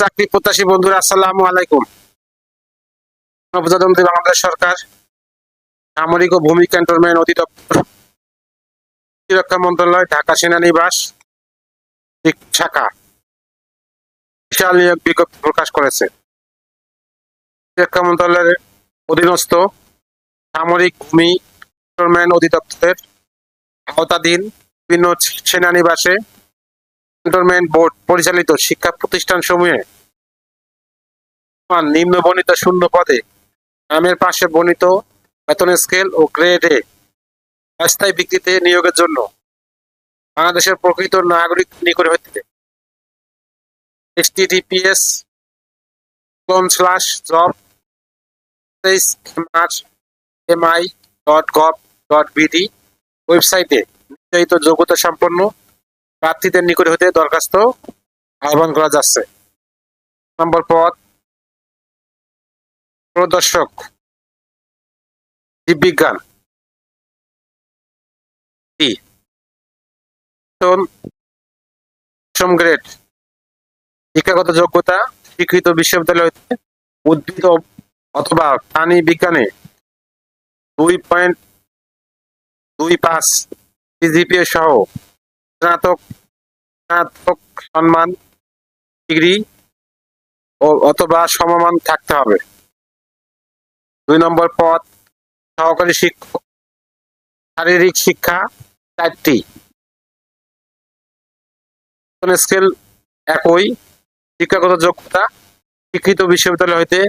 চাকরি প্রত্যাশী বন্ধুরা, আসসালামু আলাইকুম। প্রজাতন্ত্রী বাংলাদেশ সরকার, সামরিক ও ভূমি ক্যান্টনমেন্ট অধিদপ্তর, প্রতিরক্ষা মন্ত্রণালয়, ঢাকা সেনানিবাস শাখা। বিশাল নিয়োগ বিজ্ঞপ্তি প্রকাশ করেছে। প্রতিরক্ষা মন্ত্রণালয়ের অধীনস্থ সামরিক ভূমি ক্যান্টনমেন্ট অধিদপ্তরের আওতাধীন বিভিন্ন সেনানিবাসে ক্যান্টনমেন্ট বোর্ড পরিচালিত শিক্ষা প্রতিষ্ঠান সমূহে নিম্ন বর্ণিত শূন্য পদে নামের পাশে বর্ণিত বেতন স্কেল ও গ্রেডে অস্থায়ী ভিত্তিতে নিয়োগের জন্য বাংলাদেশের প্রকৃত নাগরিক নিকট হইতে https colon slash job MI dot gov dot BD ওয়েবসাইটে নির্ধারিত যোগ্যতা সম্পন্ন প্রার্থীদের নিকট হতে দরখাস্ত আহ্বান করা যাচ্ছে। নম্বর পদ, প্রদর্শক জীববিজ্ঞান গ্রেড। শিক্ষাগত যোগ্যতা স্বীকৃত বিশ্ববিদ্যালয় হতে উদ্ভিদ অথবা প্রাণী বিজ্ঞানে দুই পয়েন্ট দুই পাঁচ সহ স্নাতক স্নাতক সম্মান, ডিগ্রি অথবা সমমান থাকতে হবে। দুই নম্বর পদ, সহকারী শিক্ষক শারীরিক শিক্ষা চারটি। স্কেল একই, শিক্ষাগত যোগ্যতা শিক্ষিত বিশ্ববিদ্যালয় হইতে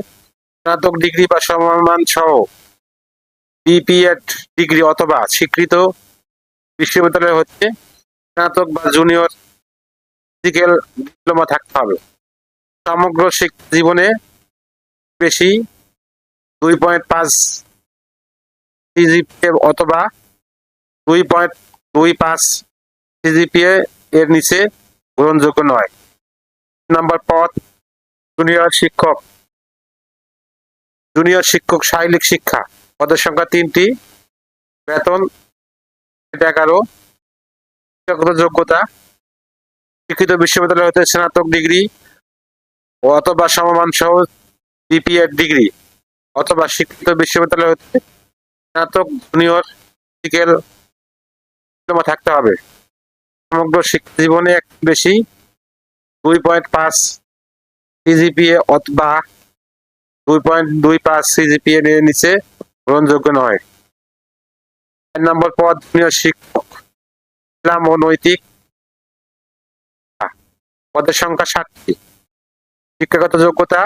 স্নাতক ডিগ্রি বা সমমান সহ বিপিএড ডিগ্রি অথবা স্বীকৃত বিশ্ববিদ্যালয় হতে স্নাতক বা জুনিয়র ফিজিক্যাল ডিপ্লোমা থাকতে হবে। সমগ্র শিক্ষা জীবনে বেশি দুই পয়েন্ট পাঁচ সিজিপিএ অথবা দুই পয়েন্ট দুই পাঁচ সিজিপিএ এর নিচে গ্রহণযোগ্য নয়। নাম্বার পথ জুনিয়র শিক্ষক। জুনিয়র শিক্ষক শারীরিক শিক্ষা, পদের সংখ্যা তিনটি। বেতন, এগারো। শিক্ষাগত যোগ্যতা শিক্ষিত বিশ্ববিদ্যালয় হতে স্নাতক ডিগ্রি অথবা সমমান সহ বিপিএড ডিগ্রি অথবা শিক্ষিত বিশ্ববিদ্যালয় হতে স্নাতক জুনিয়র ফিজিক্যাল ডিপ্লোমা থাকতে হবে। সমগ্র শিক্ষা জীবনে এক বেশি দুই পয়েন্ট পাঁচ সিজিপিএ অথবা দুই পয়েন্ট দুই পাঁচ সিজিপিএ এর নিচে গ্রহণযোগ্য নয়। চার নম্বর পদ জুনিয়র শিক্ষক ইসলাম ও নৈতিক পদের সংখ্যা ষাটটি শিক্ষাগত যোগ্যতা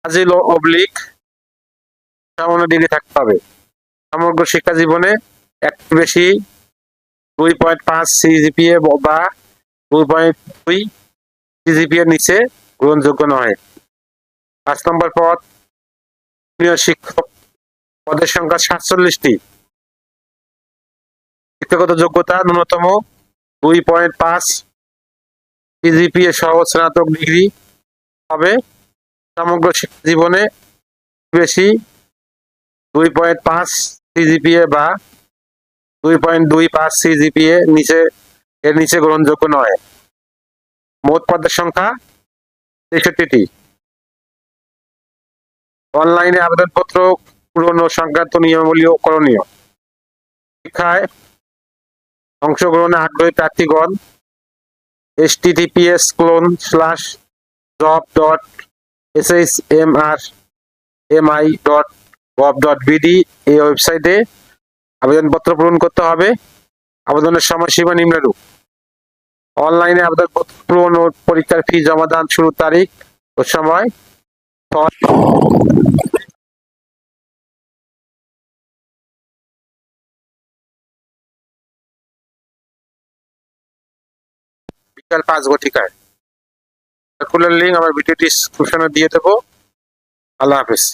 ফাজিল ও অবলিক সামান্য ডিগ্রি থাকতে হবে। সমগ্র শিক্ষা জীবনে একটু বেশি দুই পয়েন্ট পাঁচ সিজিপিএ বা দুই পয়েন্ট দুই সিজিপিএর নিচে গ্রহণযোগ্য নয়। পাঁচ নম্বর পদ শিক্ষক, পদের সংখ্যা সাতচল্লিশটি। শিক্ষাগত যোগ্যতা ন্যূনতম দুই পয়েন্ট পাঁচ সিজিপিএ সহ স্নাতক ডিগ্রি হবে। সমগ্র শিক্ষা জীবনে বেশি দুই পয়েন্ট পাঁচ সিজিপিএ বা দুই পয়েন্ট দুই পাঁচ সিজিপিএ নিচে, এর নিচে গ্রহণযোগ্য নয়। মোট পদের সংখ্যা তেষট্টিটি। অনলাইনে আবেদনপত্র পূরণ সংক্রান্ত নিয়মাবলী করণীয়। শিক্ষায় অংশগ্রহণে আগ্রহী প্রার্থীগণ S TTPS colon slash job dot S H M R M I dot gov dot BD এই ওয়েবসাইটে আবেদনপত্র পূরণ করতে হবে। আবেদনের সময়সীমা নিম্নরূপ। অনলাইনে আবেদনপত্র পূরণ ও পরীক্ষার ফি জমাদান শুরুর তারিখ ও সময়। বিকাল পাঁচ ঘটিকায়। সার্কুলার লিঙ্ক আমার ভিডিও ডিসক্রিপশনে দিয়ে দেবো। আল্লাহ হাফেজ।